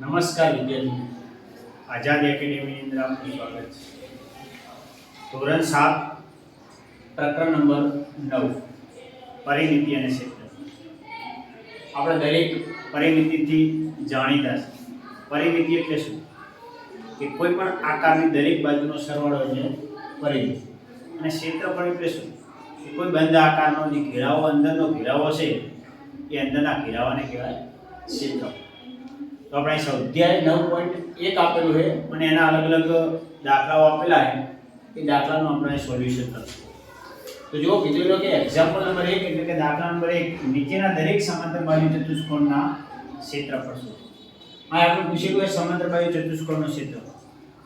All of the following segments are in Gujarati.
નમસ્કાર વિદ્યાર્થી આઝાદ એકેડેમીની અંદર આપનું સ્વાગત છે. ધોરણ સાત, પ્રકરણ નંબર નવ, પરિમિતિ અને ક્ષેત્ર. આપણે દરેક પરિમિતિથી જાણીતા છે. પરિમિતિ એટલે શું? કે કોઈ પણ આકારની દરેક બાજુનો સરવાળો એટલે પરિમિતિ. અને ક્ષેત્રફળ એટલે શું? કે કોઈ બંધ આકારનો જે ઘેરાવો અંદરનો ઘેરાવો છે એ અંદરના ઘેરાવાને કહેવાય ક્ષેત્રફળ તો આપણે અહીં સ્વાધ્યાય નવ પોઈન્ટ એક આપેલું છે અને એના અલગ અલગ દાખલાઓ આપેલા છે. એ દાખલાનું આપણે સોલ્યુશન કરશું. તો જો કીધેલું કે એક્ઝામ્પલ નંબર એક એટલે કે દાખલા નંબર એક, નીચેના દરેક સમાંતર બાજુ ચતુષ્કોણના ક્ષેત્રફળ શું આ આપણે પૂછેલું હોય સમાંતર બાજુ ચતુષ્કોણનું ક્ષેત્રફળ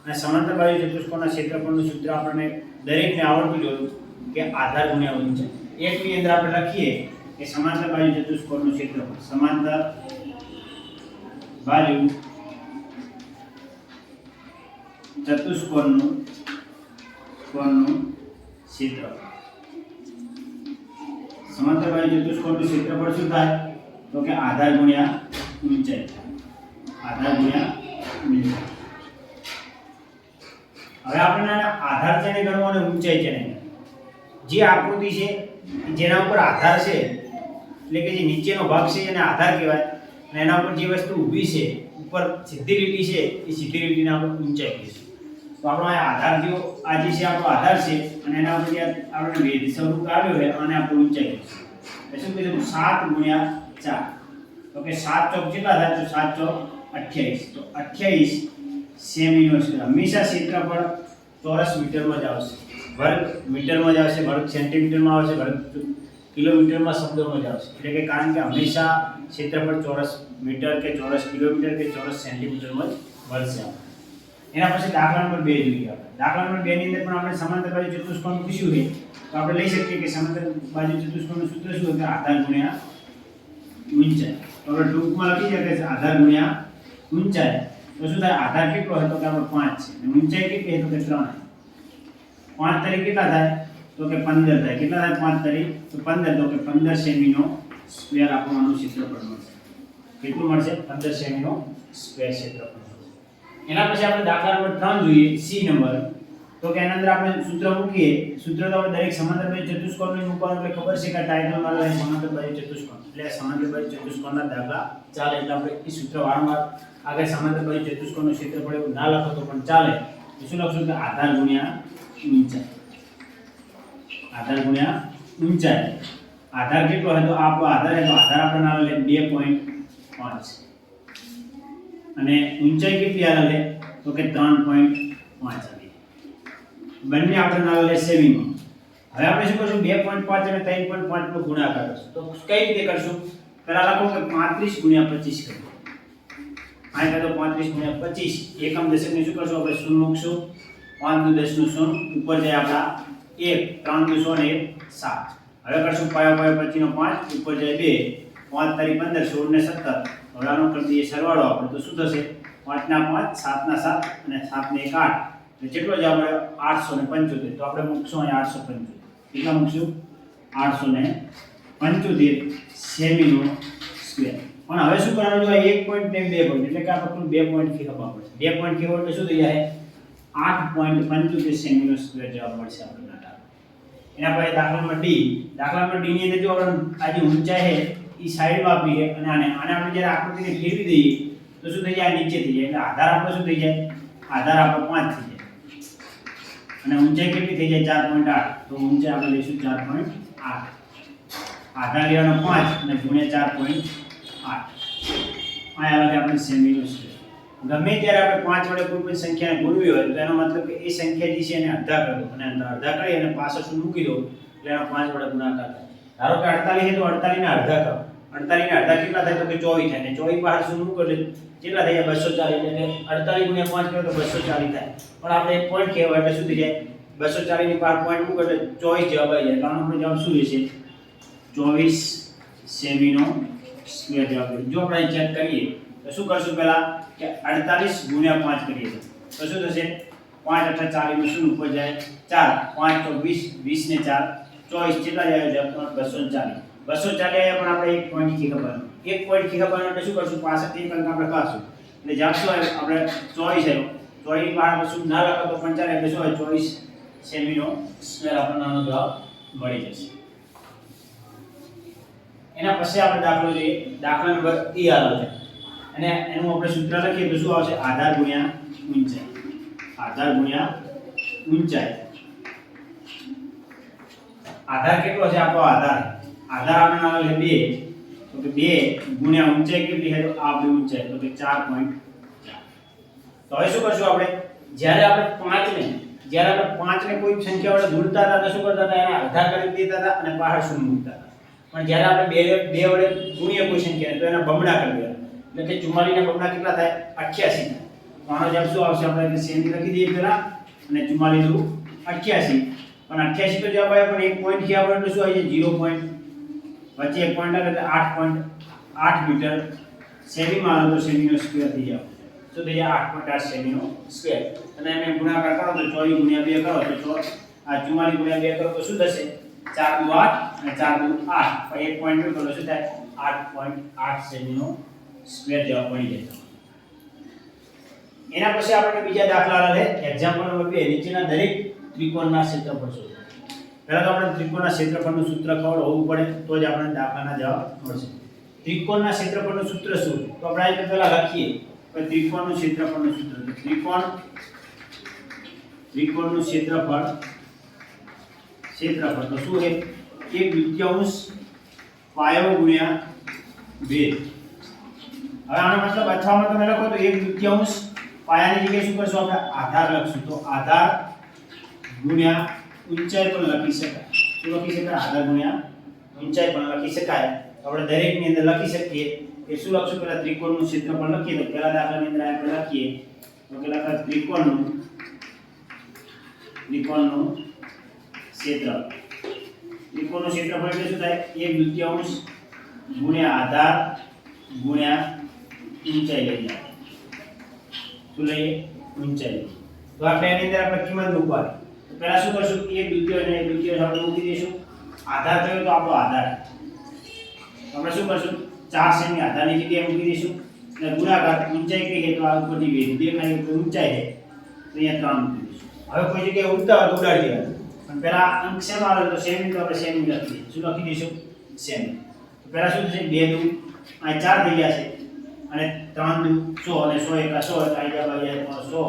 અને સમાંતર બાજુ ચતુષ્કોણના ક્ષેત્રફળનું સૂત્ર આપણને દરેકને આવડતું જોયું કે આધાર ગુણ્યા ઊંચાઈ એકની અંદર આપણે લખીએ કે સમાંતર બાજુ ચતુષ્કોણનું ક્ષેત્રફળ, સમાંતર બાજુ ચતુષ્કોણનું કોણનું ક્ષેત્રફળ સમાંતર બાજુ ચતુષ્કોણનું ક્ષેત્રફળ શું થાય? તો કે આધાર ગુણ્યા ઊંચાઈ આધાર ગુણ્યા ઊંચાઈ હવે આપણે આધાર છે ને ગણવો અને ઊંચાઈ છે ને જે આકૃતિ છે, જેના ઉપર આધાર છે, એટલે કે જે નીચેનો ભાગ છે એને આધાર કહેવાય. અને એના ઉપર જે વસ્તુ ઊભી છે, ઉપર સીધી લીટી છે, એ સીધી લીટીને આપણે ઊંચાઈ કહીશું. તો આપણો આ આધાર જો આ જે છે આપણો આધાર છે, અને એના ઉપર આપણે વેધ સ્વરૂપ આવ્યો છે અને આપણે ઊંચાઈ કહીશું. તો શું કીધું? સાત ગુણ્યા ચાર. તો કે સાત ચોક કેટલા થાય? તો સાત ચોક અઠ્યાવીસ. તો અઠ્યાવીસ સેમીનો છે હંમેશા ક્ષેત્રફળ ચોરસ મીટરમાં જ આવશે. વર્ગ મીટરમાં જ આવશે, વર્ગ સેન્ટીમીટરમાં આવશે, વર્ગ કિલોમીટરમાં શબ્દોમાં જ આવશે એટલે કે કારણ કે હંમેશા ક્ષેત્રફળ ચોરસ મીટર કે ચોરસ કિલોમીટર કે ચોરસ સેન્ટીમીટરમાં જ વર્ગશે એના પછી દાખલા નંબર બે જોઈએ આપણે. દાખલા નંબર બે ની અંદર પણ આપણે સમાંતર બાજુ ચતુષ્કોણ પૂછ્યું છે તો આપણે લઈ શકીએ કે સમાંતર બાજુ ચતુષ્કોણનું સૂત્ર શું હોય કે આધાર ગુણ્યા ઊંચાઈ. તો આપણે ટૂંકમાં લખી શકીએ કે આધાર ગુણ્યા ઊંચાઈ. તો શું થાય? આધાર કેટલો હોય તો કે આપણે પાંચ છે. અને ઊંચાઈ કેટલી હોય તો કે ત્રણ. પાંચ તારીખ કેટલા થાય? તો કે પંદર થાય. કેટલા થાય? પાંચ તારીખ તો પંદર, તો કે પંદર સેમીનો સ્ક્વેર આપવાનું ક્ષેત્રફળ મળશે. કેટલું મળશે? પંદર સેમીનો સ્ક્વેર ક્ષેત્રફળ એના પછી આપણે દાખલા નંબર ત્રણ જોઈએ સી નંબર. તો કે એના અંદર આપણે સૂત્ર મૂકીએ. સૂત્ર તો આપણે દરેક સમાંતર બાજુ ચતુષ્કોણનું મૂકવાનું, એટલે ખબર છે કે ટાઇટલમાં લઈએ સમાંતર બાજુ ચતુષ્કોણ. એટલે સમાંતર બાજુ ચતુષ્કોણના દાખલા ચાલે, એટલે આપણે એ સૂત્ર વારંવાર આગળ સમાંતર બાજુ ચતુષ્કોણનું ક્ષેત્રફળ એવું ના લખો તો પણ ચાલે. તો શું લખશું? કે આધાર ગુણ્યા ઊંચાઈ આધાર ગુણ્યા ઊંચાઈ. આધાર કેટલો હોય તો આપણો આધાર હોય તો આધાર આપણે ના લે બે પોઈન્ટ પાંચ. અને ઊંચાઈ કેટલી આવે તો કે ત્રણ પોઈન્ટ પાંચ આવી. બંને આપણે ના લે સેવિંગમાં હવે આપણે શું કરશું? બે પોઈન્ટ પાંચ અને ત્રણ પોઈન્ટ પાંચ નો ગુણાકાર કરશું. તો કઈ રીતે કરશું? પહેલાં લખો કે પાંત્રીસ ગુણ્યા પચીસ કરીએ. આ તો પાંત્રીસ ગુણ્યા પચીસ. એકમ દશકને શું કરશું? આપણે શૂન્ય મૂકશું. પાંચ દુ દસનું શૂન્ય. ઉપર જાય આપણા એક ત્રણ દુ સો ને એક સાત હવે કરશું પાયો પાયો પચીનો પાંચ, ઉપર જાય બે. પાંચ તારીખ પંદર સોળ ને સત્તર. હવે આનો કરી દઈએ સરવાળો આપણે, તો શું થશે? પાંચના પાંચ, સાતના સાત અને સાતને એક આઠ. એટલે કેટલો જ આપણે આઠસો ને પંચોતેર, તો આપણે મૂકશું અહીં આઠસો પંચોતેર. કેટલા મૂકશું? આઠસો ને પંચોતેર સેમીનો સ્ક્વેર. પણ હવે શું કરવાનું જો એક પોઈન્ટ ને બે પોઈન્ટ, એટલે કે આપણે કુલ બે પોઈન્ટથી ખબર પડશે. બે પોઈન્ટથી એટલે શું થઈ જાય? આઠ પોઈન્ટ પંચોતેર સેમીનો સ્ક્વેર જવાબ મળશે આપણને એના પછી દાખલા નંબર ડી દાખલા નંબર ડી ની અંદર જો આપણે આ જે ઊંચાઈ છે એ સાઈડ આપી છે અને આને આને આપણે જ્યારે આકૃતિને ફેરવી દઈએ, તો શું થઈ જાય? નીચે થઈ જાય. એટલે આધાર આપણો શું થઈ જાય? આધાર આપણો પાંચ થઈ જાય. અને ઊંચાઈ કેટલી થઈ જાય? ચાર પોઈન્ટ આઠ. તો ઊંચાઈ આપણે લઈશું ચાર પોઈન્ટ આઠ. આધાર લેવાનો પાંચ અને ગુણ્યા ચાર પોઈન્ટ આઠ. કે આપણે સેમીનો છે. ગમે ત્યારે આપણે પાંચ વડે કોઈ પણ સંખ્યાને ગુણવી હોય, તો એનો મતલબ કે એ સંખ્યા જે છે એને અડધા કરો અને અંદર અડધા કરી અને પાછળ મૂકી દો, એટલે એનો પાંચ વડે ગુણાકાર થાય. ધારો કે અડતાલીસ છે તો અડતાલીસ ને અડધા કરો. અડતાલીસ ને અડધા કેટલા થાય? તો કે ચોવીસ થાય. ને ચોવીસ બહાર શું મૂકો એટલે કેટલા થાય? બસો ચાલીસ. એટલે અડતાલીસ ગુણ્યા પાંચ કરો તો બસો ચાલીસ થાય. પણ આપણે પોઈન્ટ કહેવાય એટલે શું થઈ જાય? બસો ચાલીસની બહાર પોઈન્ટ મૂકો એટલે ચોવીસ જવાબ આવી જાય કારણ આપણો જવાબ શું રહેશે? ચોવીસ સેમીનો સ્ક્વેર જવાબ. જો આપણે ચેક કરીએ, તો શું કરશું પહેલા? કે અડતાલીસ ગુણ્યા પાંચ કરીએ તો તો શું થશે? પાંચ અઠા ચાલીસ શું ઉપર જાય? ચાર. પાંચ તો વીસ. વીસ ને ચાર. ચોવીસ. કેટલા જાય છે? બસો ચાલીસ. બસો ચાલીસ પણ આપણે એક પોઈન્ટથી ખબર. એક પોઈન્ટથી ખબર એટલે શું કરશું? પાસઠ એક અંક આપણે કાશું એટલે જવાબ શું આપણે ચોવીસ આવ્યો. ચોવીસ બહાર શું? ના લખો તો પણ ચાલે. એટલે શું આવે? ચોવીસ સેમીનો સ્ક્વેર આપણને જવાબ મળી જશે. એના પછી આપણે દાખલો જોઈએ. દાખલા નંબર એ આલો છે. અને એનું આપણે સૂત્ર લખીએ તો શું આવશે? આધાર ગુણ્યા ઊંચાઈ. આધાર ગુણ્યા ઊંચાઈ. આધાર કેટલો છે? આપણો આધાર. આધાર આપણે આવે છે બે. તો કે બે ગુણ્યા ઊંચાઈ કેટલી છે? તો બે ઊંચાઈ. તો કે ચાર પોઈન્ટ તો હવે શું કરશું આપણે? જ્યારે આપણે પાંચ ને જ્યારે આપણે પાંચ ને કોઈ સંખ્યા વડે ગુણતા હતા, તો શું કરતા હતા? એને આધાર કરી દેતા હતા અને બહાર શૂન્ય મૂકતા હતા. પણ જ્યારે આપણે બે બે વડે ગુણીએ કોઈ સંખ્યાને, તો એના બમણા કરી દેવા એટલે કે 44 ના બમણા કેટલા થાય? 88 થાય આનો શું આવશે. આપણે સેમી લખી દઈએ પહેલા અને 44 દુ 88 પણ 88 તો જવાબ આવ્યો, પણ એક પોઈન્ટથી આપણે શું આવી જાય? 0 પોઈન્ટ વચ્ચે એક પોઈન્ટ એટલે 8.8 મીટર સેમીમાં આવે તો સેમીનો સ્ક્વેર થઈ જાય. શું થઈ જાય 8.8 સેમીનો સ્ક્વેર અને એને ગુણાકાર કરો તો 24 ગુણ્યા બે કરો તો આ 44 ગુણ્યા બે કરો તો શું થશે? ચાર દુ આઠ અને ચાર દુ આઠ. એક પોઈન્ટ તો શું થાય? 8.8 સેમીનો સ્ક્વેર જવાબ મળી જાય. એના પછી આપણે બીજા દાખલા લે એક્ઝામ્પલ નંબર 2 નીચેના દરેક ત્રિકોણના ક્ષેત્રફળ શોધો. પહેલા તો આપણે ત્રિકોણના ક્ષેત્રફળનું સૂત્ર ખબર હોવું પડે, તો જ આપણે દાખલાના જવાબ મળશે. ત્રિકોણના ક્ષેત્રફળનું સૂત્ર શું? તો આપણે આ પહેલા લખીએ. કે ત્રિકોણનું ક્ષેત્રફળનું સૂત્ર. ત્રિકોણ, ત્રિકોણનું ક્ષેત્રફળ ક્ષેત્રફળ. તો શું છે? એક દ્વિતીયાંશ પાયો ગુણ્યા ભેદ હવે આનો મતલબ અથવામાં તમે લખો તો એક દ્વિતીયાંશ પાયાની જગ્યાએ શું કરશો આપણે આધાર લખશું. તો આધાર ગુણ્યા ઊંચાઈ પણ લખી શકાય. શું લખી શકાય? આધાર ગુણ્યા ઊંચાઈ પણ લખી શકાય. આપણે દરેકની અંદર લખી શકીએ કે શું લખશું? પહેલા ત્રિકોણનું ક્ષેત્રફળ લખીએ તો પહેલા દાખલાની અંદર આપણે લખીએ. તો કે લખાય ત્રિકોણનું ત્રિકોણનું ક્ષેત્ર. ત્રિકોણનું ક્ષેત્રફળ એટલે શું થાય? એક દ્વિતીયાંશ ગુણ્યા આધાર ગુણ્યા ઊંચાઈ લઈએ શું લઈએ? ઊંચાઈ. તો આપણે એની અંદર આપણે કિંમત મૂકવાની. તો પહેલા શું કરશું? એક દ્વિતીય અને દ્વિતીય આપણે મૂકી દઈશું. આધાર થયો તો આપણો આધાર. આપણે શું કરશું? ચાર સેમી આધારની જગ્યાએ મૂકી દઈશું. અને ગુણાકાર ઊંચાઈ કહીએ તો આ ઉપરથી વેધ દેખાય તો ઊંચાઈ છે તો અહીંયા ત્રણ મૂકી દઈશું. હવે કોઈ જગ્યાએ ઉડતા હોય તો ઉડાડી દેવાનું. પણ પહેલા અંક સેમ આવે તો સેમી તો આપણે સેમી લખી દઈએ. શું લખી દઈશું? સેમી. પહેલા શું થશે? બે દુ આ ચાર થઈ ગયા છે. અને ત્રણ સો અને સો એકા સો આઈ જાય સો.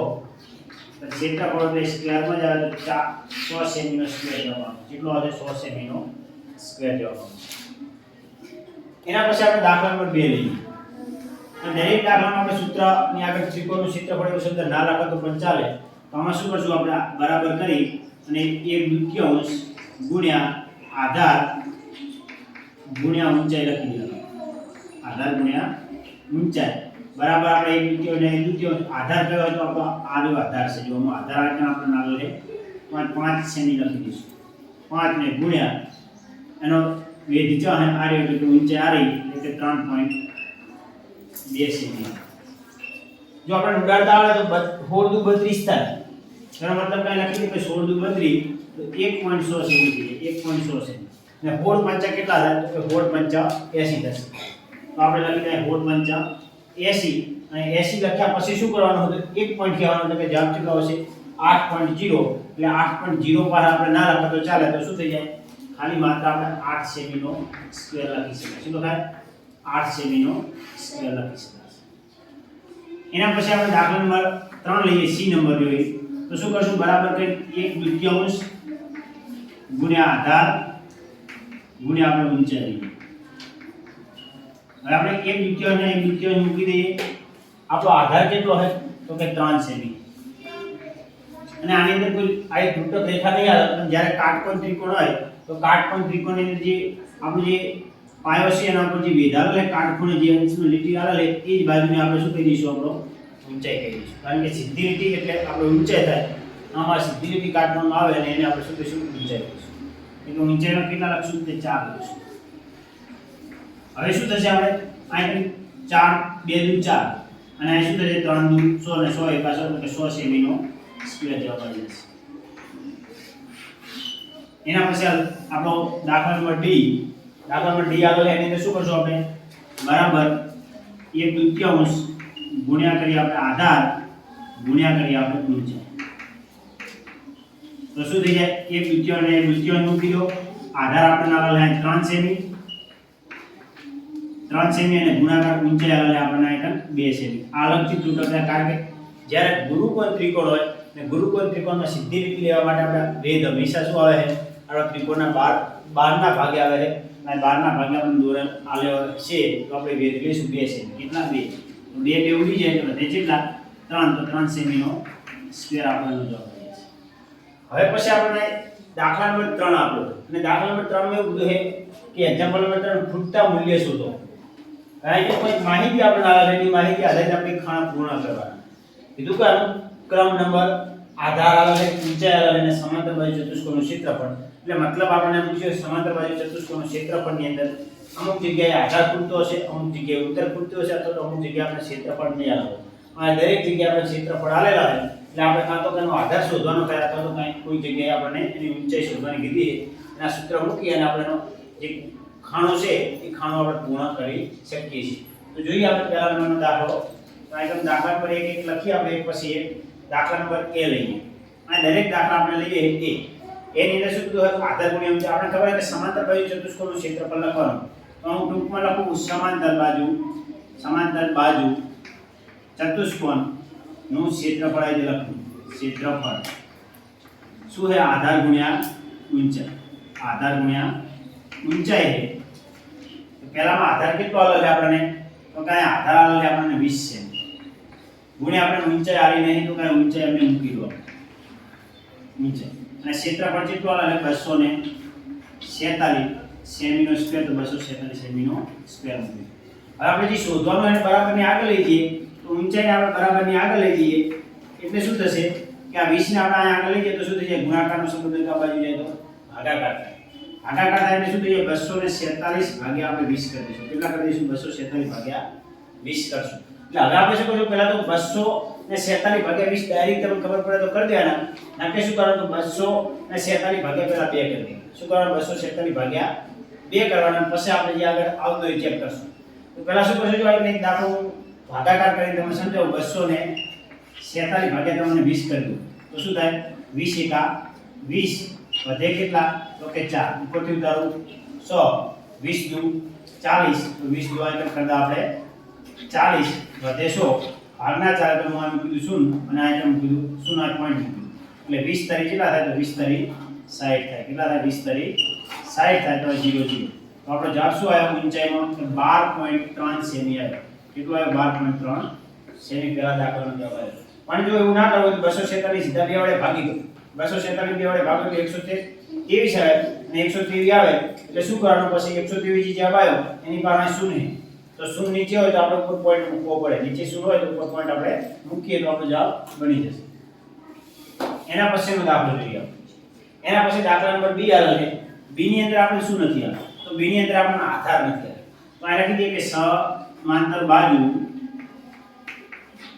જેટલા ક્ષેત્રફળ એટલે સ્ક્વેરમાં જ આવે તો ચાર, સો સેમીનો સ્ક્વેર જવાનો. કેટલો આવે સો સેમીનો સ્ક્વેર જવાનો. એના પછી આપણે દાખલા નંબર બે લઈએ. દરેક દાખલામાં આપણે સૂત્રની આગળ ત્રિકોણનું ક્ષેત્રફળ એવું શબ્દ ના રાખો તો પણ ચાલે. તો આમાં શું કરશું આપણે બરાબર કરી અને એક દ્વિતીયાંશ ગુણ્યા આધાર ગુણ્યા ઊંચાઈ લખી દેવાનું. આધાર ગુણ્યા ઊંચાઈ. બરાબર આપણે એક અને એક દ્વિતીયાંશ આધાર કયો તો આપણો આડો આધાર છે. જો આધાર આજનો આપણો નાનો છે પાંચ પાંચ સેમી લખી દઈશું. પાંચ ને ગુણ્યા એનો વેધ ચ અને આ રહ્યો એટલે કે ઊંચાઈ આ એટલે ત્રણ પોઈન્ટ બે સેમી જો આપણે ઉડાડતા આવે તો સોળ દુ બત્રીસ થાય. એનો મતલબ કાંઈ લખી દે કે સોળ દુ બત્રીસ, તો એક પોઈન્ટ સો સેમી થઈ એક પોઈન્ટ સો સેમી. ને હોળ પંચા કેટલા થાય? તો કે હોળ પંચા એસી થશે. તો આપણે લખી દઈએ સોળ પંચા એસી અને એસી લખ્યા પછી શું કરવાનું હતું એક પોઈન્ટ કહેવાનું એટલે કે જવાબ કેટલો આવશે આઠ પોઈન્ટ જીરો એટલે આઠ પોઈન્ટ જીરો પર આપણે ના લખો તો ચાલે. તો શું થઈ જાય? ખાલી માત્ર આપણે આઠ સેમીનો સ્ક્વેર લખી શકાય. શું લખાય? આઠ સેમીનો સ્ક્વેર લખી શકાય. એના પછી આપણે દાખલા નંબર ત્રણ લઈએ સી નંબર જોઈએ. તો શું કરશું? બરાબર કંઈક એક દ્વિતીયાંશ ગુણ્યા આધાર ગુણ્યા આપણે ઊંચાઈ. હવે આપણે એક દ્વિતીયાંશ અને એક દ્વિતીયાંશ મૂકી દઈએ. આપણો આધાર કેટલો હોય તો કે ત્રણ સેમી. અને આની અંદર કોઈ, આ એક તૂટક રેખા નહીં આવે પણ જ્યારે કાટકોણ ત્રિકોણ હોય, તો કાટકોણ ત્રિકોણની અંદર જે આપણું જે પાયો છે એના પર જે વેધારો લે કાટખૂણે જે અંશનું લીટી આવે એ જ બાજુને આપણે શું કહી દઈશું આપણો? ઊંચાઈ કહી દઈશું. કારણ કે સીધી લીટી એટલે આપણે ઊંચાઈ થાય. આમાં સીધી લીટી કાઢવામાં આવે અને એને આપણે શું કહીશું? ઊંચાઈ કહીશું. એટલે ઊંચાઈનો કેટલા લખશું? તે ચાર લખશું. હવે શું થશે આપણે? અહીં ચાર, બે દુ ચાર. અને અહીં શું થશે? ત્રણ દુ સો અને સો એ એટલે કે સો સેમીનો સ્ક્વેર જવાબ આવી જશે. એના પછી આપણો દાખલા નંબર ડી. દાખલા નંબર ડી આગળ એની અંદર શું કરશું આપણે? બરાબર એક દૃત્યાંશ ગુણ્યા કરી આપણે આધાર, ગુણ્યા કરી આપણે ઊંચાઈ તો શું થઈ જાય? એક દ્વિતીય અને એક દ્વિતીય મૂકી દો આધાર આપણે આવેલા ત્રણ સેમી. ત્રણ સેમી અને ગુણાકાર ઊંચાઈ આવેલા આપણને આઈકન બે સેમી. આ અલગથી તૂટક કારણ કે જ્યારે ગુરુકોણ ત્રિકોણ હોય, ને ગુરુકોણ ત્રિકોણમાં સીધી રીત લેવા માટે આપણે વેદ હંમેશા શું આવે છે? આપણા ત્રિકોણના બાર, બારના ભાગે આવે છે. અને બારના ભાગે આપણે દોરણ આલ્યો છે, તો આપણે વેદ લઈશું બે સેમી. કેટલા? બે. બે બે ઉડી જાય તો વધે કેટલા ત્રણ. તો ત્રણ સેમીનો સ્ક્વેર આપણને જવાબ મળે છે. હવે પછી આપણને દાખલા નંબર ત્રણ આપ્યો અને દાખલા નંબર ત્રણમાં એવું કીધું છે કે એક્ઝામ્પલ નંબર ત્રણ ફૂટતા મૂલ્ય શોધો. કારણ કે કોઈ માહિતી આપણે આવે એની માહિતી આધારિત આપણે ખાણ પૂર્ણ કરવાના. કીધું કે ક્રમ નંબર આધાર આવે ઊંચાઈ આવે અને સમાંતર બાજુ ચતુષ્કોણનું ક્ષેત્રફળ. એટલે મતલબ આપણને પૂછ્યું, સમાંતર બાજુ ચતુષ્કોણનું ક્ષેત્રફળની અંદર અમુક જગ્યાએ આધાર પૂરતો હશે, અમુક જગ્યાએ ઉત્તર પૂરતો હશે, અથવા તો અમુક જગ્યાએ આપણે ક્ષેત્રફળ નહીં આવે આ દરેક જગ્યાએ આપણે ક્ષેત્રફળ આલેલા હોય, એટલે આપણે કાં તો તેનો આધાર શોધવાનો થાય, અથવા તો કાંઈ કોઈ જગ્યાએ આપણને એની ઊંચાઈ શોધવાની કીધી અને આ સૂત્ર મૂકી અને આપણે એક ખાણો છે, એ ખાણો આપણે પૂર્ણ કરી શકીએ છીએ. તો જોઈએ આપણે પહેલા નંબરનો દાખલો. તો આઈટમ દાખલા પર એક એક લખી આપણે એક પછી એક દાખલા નંબર એ લઈએ. અને દરેક દાખલા આપણે લઈએ એ. એની અંદર શું કીધું આધાર ગુણ્યા છે આપણે ખબર કે સમાંતર બાજુ ચતુષ્કોણનું ક્ષેત્રફળ લખવાનું. તો હું ટૂંકમાં લખું સમાંતર બાજુ સમાંતર બાજુ ચતુષ્કોણનું ક્ષેત્રફળ આજે લખું ક્ષેત્રફળ. શું છે? આધાર ગુણ્યા ઊંચાઈ. આધાર ગુણ્યા ઊંચાઈ પહેલામાં આધાર કેટલો આલો છે આપણને? તો કાંઈ આધાર આલો છે આપણને વીસ છે. ગુણ્યા આપણે ઊંચાઈ આવી નહીં, તો કાંઈ ઊંચાઈ અમે મૂકી દો. ઊંચાઈ. અને ક્ષેત્રફળ કેટલું આલે છે? 246 સેમીનો સ્ક્વેર, તો 246 સેમીનો સ્ક્વેર મૂકી હવે આપણે જે શોધવાનું એને બરાબરની આગળ લઈ જઈએ, તો ઊંચાઈને આપણે બરાબરની આગળ લઈ જઈએ, એટલે શું થશે? કે આ વીસને આપણે આગળ લઈ જઈએ, તો શું થઈ જાય ગુણાકારનો સંબંધ આ બાજુ જાય તો ભાગાકાર થાય. ભાગાકાર થાય એટલે શું થઈ જાય 247 ભાગ્યા આપણે વીસ કરી દઈશું કેટલા કરી દઈશું 247 ભાગ્યા વીસ. કરશું એટલે હવે આપણે શું કરશું પહેલા તો 247 ભાગ્યા વીસ. ડાયરેક્ટ તમને ખબર પડે તો કરી દેવાના નાકે શું કરવાનું? તો 247 ભાગ્યા પહેલા બે કરી દઈએ. શું કરવાનું? 247 ભાગ્યા બે કરવાના પછી આપણે જે આગળ આવતો એ ચેક કરશું. તો પહેલા શું કરશું? જો આપણે દાખલો ભાગાકાર કરીને તમે સમજાવો. 247 ભાગ્યા તમને વીસ કરી દો તો શું થાય? વીસ એકા 20 વધે કેટલા? તો કે 4 ઉપરથી ઉતારું. 100 20 દુ. 40 તો 20 દુ આઈટમ કરતા આપણે 40 વધે 100 ભાગના ચાર તો હું કીધું શૂન્ય અને આઈટમ કીધું શૂન્ય પોઈન્ટ એટલે 20 તરી કેટલા થાય? તો 20 તરી 60 થાય. કેટલા થાય? 20 તરી 60 થાય. તો 0 0 તો આપણો જવાબ શું આવ્યો ઊંચાઈમાં કે 12.3 સેમી આવ્યો કેટલું આવ્યો 12.3 સેમી. પહેલા દાખલાનો જવાબ આવ્યો પણ જો એવું ના કરવું તો 246 સીધા બે વડે ભાગી દો. 246 બે વડે ભાગો તો 123 આવે અને 123 આવે, એટલે શું કરવાનું? પછી 123 જે જવાબ આવ્યો એની પાસે શૂન્ય. તો શૂન્ય નીચે હોય તો આપણે ઉપર પોઈન્ટ મૂકવો પડે. નીચે શૂન્ય હોય તો ઉપર પોઈન્ટ આપણે મૂકીએ તો આપણો જવાબ બની જશે. એના પછીનો દાખલો જોઈએ. એના પછી દાખલા નંબર બી આવે છે બી ની અંદર આપણે શું નથી આવે તો બી ની અંદર આપણને આધાર નથી આવે તો આ લખી દઈએ કે સમાંતર બાજુ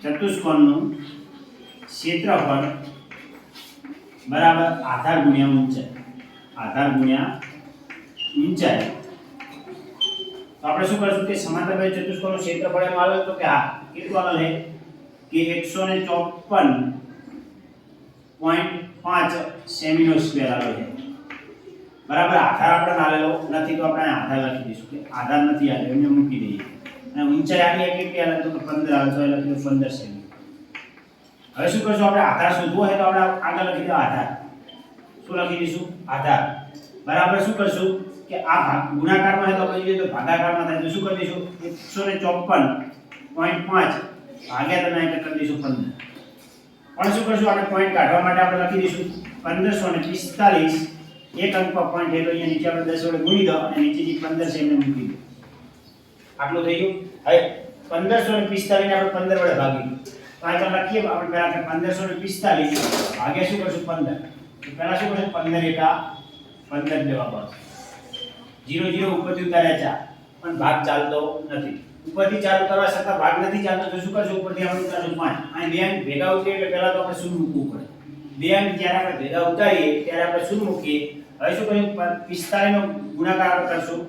ચતુષ્કોણનું ક્ષેત્રફળ બરાબર? આધાર ગુણ્યા ઊંચાઈ આધાર ગુણ્યા ઊંચાઈ. તો આપણે શું કરીશું કે સમાંતર બે ચતુષ્કોણનું ક્ષેત્રફળ એમ આવે તો કે આ કેટલું આવે છે? કે 154 પોઈન્ટ પાંચ સેમીનો સ્ક્વેર આવે છે. બરાબર? આધાર આપણે આવેલો નથી તો આપણે આધાર લખી દઈશું કે આધાર નથી આવેલો એમને મૂકી દઈએ. અને ઊંચાઈ આની કેટલી આવે તો કે 15 આવે તો એ લખી દો 15 સેમી. હવે શું કરશું આપણે આધાર શોધવો હોય તો આપણે આગળ લખી દો આધાર. શું લખી દઈશું? આધાર. બરાબર શું કરશું? કે આ ગુણાકારમાં હોય તો આપણે જોઈએ તો ભાગાકારમાં થાય તો શું કરી દઈશું? 154.5 ભાગ્યા તમે અહીં કરી દઈશું 15 પણ શું કરશું? આપણે પોઈન્ટ કાઢવા માટે આપણે લખી દઈશું 1545 એક અંક પર પોઈન્ટ એટલે અહીંયા નીચે આપણે દસ વડે ગુણી દો અને નીચે જે 15 છે એમને મૂકી દો. આટલું થઈ ગયું? હવે પંદરસો ને આપણે 15 વડે ભાગી તો લખીએ આપણે પહેલા કે 1545 ભાગ્યા શું કરશું? 15 તો પહેલા શું કરશું? 15 એકા 15 લેવા પડશે. 0 0 ઉપરથી ઉતાર્યા ચાર. પણ ભાગ ચાલતો નથી. ઉપરથી ચાલુ કરવા છતાં ભાગ નથી ચાલતો, તો શું કરશું? ઉપરથી આપણે ઉતારશું પાંચ. અને બે ભેગા ઉતરીએ એટલે પહેલા તો આપણે શૂન્ય મૂકવું પડે. બે અંક જ્યારે આપણે ભેગા ઉતારીએ, ત્યારે આપણે શૂન્ય મૂકીએ? હવે શું કરીશું 45 નો ગુણાકાર આપણે કરશું.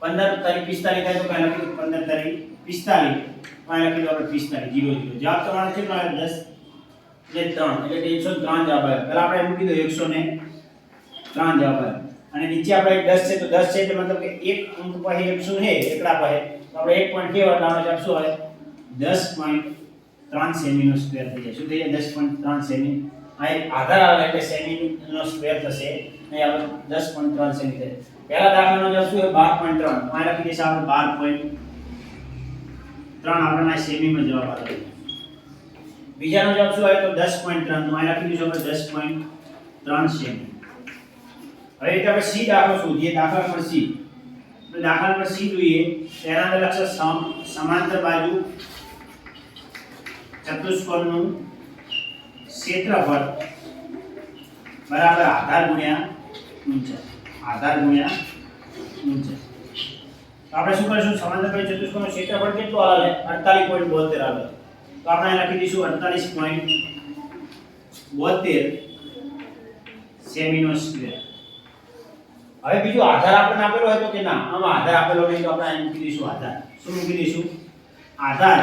15 તારીખ 45 થાય તો કાંઈ લખી 15 તારીખ પિસ્તાલીસ. અહીં લખી દો આપણે પિસ્તાલીસ. Zero zero. જવાબ તમારો છે દસ? એટલે ત્રણ. એટલે એકસો ત્રણ જવાબ આવ્યો. પહેલાં આપણે મૂકી દો એકસો ને ત્રણ જવાબ આવ્યો. અને નીચે આપણે દસ છે તો દસ છે એટલે મતલબ કે એક અંક પાસે એક શૂન્ય છે? એકડા પાસે. તો આપણે એક પોઈન્ટ કેવા? એટલે આપણે શું આવે? દસ પોઈન્ટ ત્રણ સેમીનો સ્ક્વેર થઈ જાય. શું થઈ જાય? દસ પોઈન્ટ ત્રણ સેમી. અહીં આધાર આવે એટલે સેમીનો સ્ક્વેર થશે. અહીં આપણે દસ પોઈન્ટ ત્રણ સેમી થશે પહેલા દાખલાનો જવાબ શું છે? બાર પોઈન્ટ ત્રણ. અહીં લખી દઈશું આપણે બાર પોઈન્ટ ત્રણ આપણને સેમીમાં જવાબ આવે. બીજાનો જવાબ શું આવે તો દસ પોઈન્ટ ત્રણ. તો અહીં લખી દઈશું આપણે દસ પોઈન્ટ ત્રણ સેમી. હવે રીતે આપણે સી દાખલો શોધીએ. દાખલા નંબર સી. તો દાખલા નંબર સી જોઈએ. તેના અંદર લખશે સમ, સમાંતર બાજુ ચતુષ્કોણનું ક્ષેત્રફળ બરાબર આધાર ગુણ્યા ઊંચાઈ આધાર ગુણ્યા ઊંચાઈ તો આપણે શું કરીશું? સમાંતરભાઈ ચતુષ્કોણનું ક્ષેત્રફળ કેટલું આવે 48.72 આવે તો આપણે અહીં લખી દઈશું 48.72 સેમીનો સ્ક્વેર. હવે બીજું આધાર આપણને આપેલો હોય તો કે ના? આમાં આધાર આપેલો નહીં તો આપણે અહીં મૂકી દઈશું આધાર. શું મૂકી દઈશું? આધાર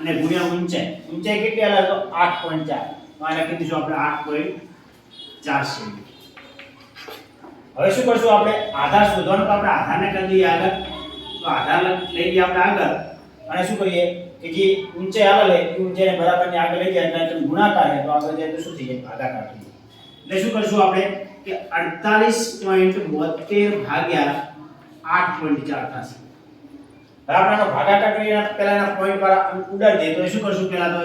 અને ગુણ્યા ઊંચાઈ. ઊંચાઈ કેટલી આવે? તો 8.4 તો અહીં લખી દઈશું આપણે 8.4 સેમી. હવે શું કરશું આપણે? આધાર શોધવાનું તો આપણે આધારને કરી દઈએ આગળ. તો આધાર લઈ ગયા આપણે આગળ. અને શું કરીએ? કે જે ઊંચાઈ આવે એ ઊંચાઈને બરાબરની આગળ લઈ જાય એટલે ગુણાકાર તો આગળ જાય તો શું થઈ જાય? ભાગાકાર થઈ જાય. એટલે શું કરશું આપણે? કે 48.72 ભાગ્યા 8.4 થશે હવે આપણે આનો ભાગાકાર કરીએ પહેલા એના પોઈન્ટ પર ઉડાડી દઈએ, તો શું કરશું પહેલા તો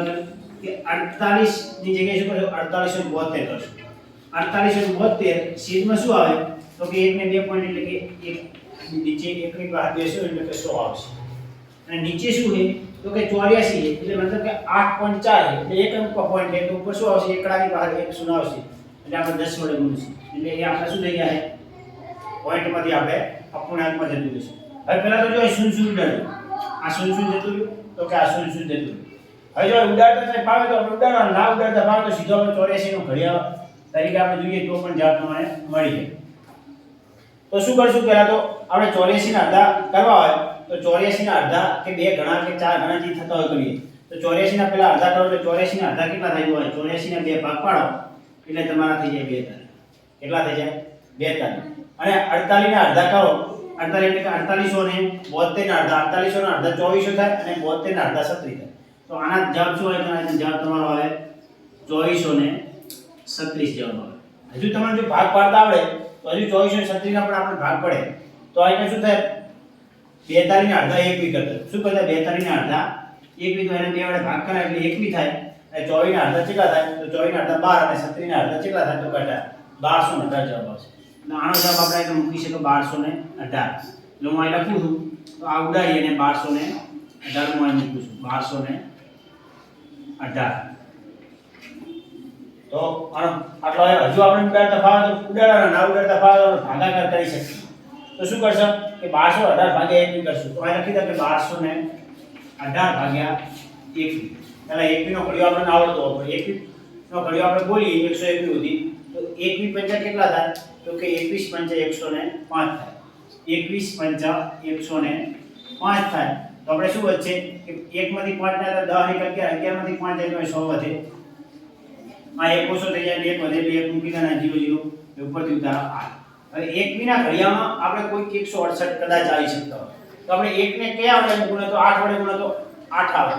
કે 48 ની જગ્યાએ શું કરશું? 4872 કરશું. 4872 સીધમાં શું આવે? તો કે 1 ને 2 પોઈન્ટ એટલે કે એક નીચે એકની બહાર બેસો એટલે કે સો આવશે. અને નીચે શું છે? તો કે ચોર્યાસી એટલે મતલબ કે આઠ પોઈન્ટ ચાર એટલે એક અંક પોઈન્ટ તો ઉપર શું આવશે? એકડાની બહાર, એક શૂન્ય આવશે. એટલે આપણે દસ વડે ગુણીશું એટલે એ આપણે શું થઈ ગયા છે? પોઈન્ટમાંથી આપણે અપૂર્ણાંકમાં જતું રહેશે હવે પહેલાં તો જો શૂન્ય શૂન્ય આ શૂન્ય શૂન્ય જતું રહ્યું, તો કે આ શૂન્ય શૂન્ય જતું રહ્યું. હવે જો ઉડાડતા થાય, ભાવે તો આપણે ઉડાડવાનું. ના ઉડાડતા ભાવે તો સીધો આપણે ચોર્યાસી નો ઘડિયાળ તરીકે આપણે જોઈએ તો પણ જવાબ તમારે મળી જાય. તો શું કરશું? પહેલા તો આપણે ચોર્યાસી ના અડધા કરવા હોય, તો ચોર્યાસી ના અડધા કે બે ગણા કે ચાર ગણા જે થતા હોય કરીએ. તો ચોર્યાસી ના પહેલા અડધા કરો, એટલે ચોર્યાસી ના અડધા કેટલા થાય હોય ચોર્યાસી ના બે ભાગ પાડો એટલે તમારા થઈ જાય બે તારીખ કેટલા થઈ જાય? બે તારીખ અને અડતાલીસ ના અડધા કરો. અડતાલીસ એટલે અડતાલીસો ને બોતેર ના અડધા. અડતાલીસો ના અડધા ચોવીસો થાય અને બોતેર ના અડધા સત્રી થાય. તો આના જવાબ શું હોય તો જવાબ તમારો આવે ચોવીસો ને સત્રીસ જવાબ આવે. હજુ તમારે જો ભાગ પાડતા આવડે તો હજી ચોવીસો અને છત્રીસના પણ આપણે ભાગ પડે. તો અહીંયા શું થાય? બેતાલીસ અડધા એકવી કરતા. શું કરતા? બેતાલીસ અડધા એકવી તો એને બે વડે ભાગ કરે એટલે એકવી થાય. અને ચોવીસ અડધા કેટલા થાય? તો ચોવીસ અડધા બાર અને છત્રીસ અડધા કેટલા થાય? તો કટા બારસો ને અઢાર જવાબ આવશે. એટલે આનો જવાબ આપણે અહીંયા મૂકી શકો બારસો ને અઢાર એટલે હું અહીં લખું છું. તો આ ઉડાડી અને બારસો ને અઢાર હું અહીં મૂકું છું. બારસો ને અઢાર તો આમ આટલો આવ્યો. હજુ આપણે ઉડાડતા ફાવે તો ઉડાડવાના, ના ઉડાડતા ફાવે તો ભાગાકાર કરી શકીએ. તો શું કરશો? કે બારસો અઢાર ભાગ્યા એક કરશું. તો અહીં લખી દો કે બારસો ને અઢાર ભાગ્યા એક પહેલાં એકવી નો ઘડિયો આપણને આવડતો હોય એકવી નો ઘડિયો આપણે બોલીએ, એકસો એકવી સુધી. તો એકવી પંચા કેટલા થાય? તો કે એકવીસ પંચા એકસો ને પાંચ થાય. એકવીસ પંચા એકસો ને પાંચ થાય. તો આપણે શું વધશે? કે એકમાંથી પાંચ ના દસ એક અગિયાર અગિયારમાંથી પાંચ એકમાં સો વધે. આ એક ઓછો થઈ જાય એક વધે એટલે એક મૂકી દેના જીરો જીરો ઉપરથી ઉતારો આઠ હવે એકવીના ઘડિયામાં આપણે કોઈક એકસો અડસઠ કદાચ આવી શકતા હોય. તો આપણે એકને કયા વડે ગુણે તો? આઠ વડે ગુણે આઠ આવે.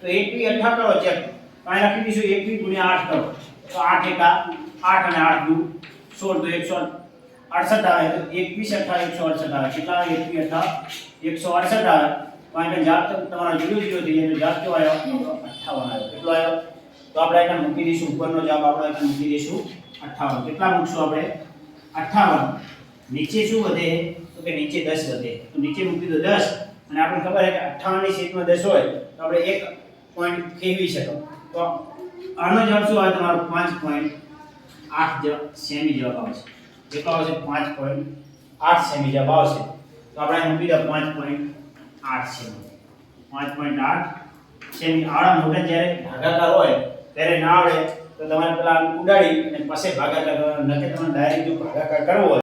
તો એકવી અઠા કરો ચેક. અહીં લખી દઈશું બી ગુણ્યા આઠ તો આઠ એકા, આઠ અને આઠ દુ, સોળ તો એકસો અડસઠ આવે. તો એકવીસ અઠા એકસો અડસઠ આવે. કેટલા આવે? એકવી અઠા એકસો અડસઠ આવે. તો અહીં જાપ તમારા જીરો જીરો થઈ જાય. તો જાપ આવ્યો? તો આપણે અહીંયા મૂકી દઈશું. ઉપરનો જવાબ આપણે અહીંયા મૂકી દઈશું. અઠ્ઠાવન. કેટલા મૂકશું આપણે? અઠ્ઠાવન. નીચે શું વધે? તો કે નીચે દસ વધે. તો નીચે મૂકી દો દસ. અને આપણને ખબર છે કે અઠ્ઠાવનની સીટમાં દસ હોય, તો આપણે એક પોઈન્ટ ખેવી શકો. તો આનો જવાબ શું આવે? તમારો પાંચ પોઈન્ટ આઠ સેમી જવાબ આવશે. કેટલો આવશે પાંચ પોઈન્ટ આઠ સેમી જવાબ આવશે. તો આપણે મૂકી દો પાંચ પોઈન્ટ આઠ સેમી. પાંચ પોઈન્ટ આઠ સેમી. આડા મોટા જ્યારે ભાગાકાર હોય ત્યારે ના આવડે તો તમારે પેલા ઉડાડી અને પછી ભાગાકાર કરવાનો નકે તમારે ડાયરેક્ટ જો ભાગાકાર કરવો હોય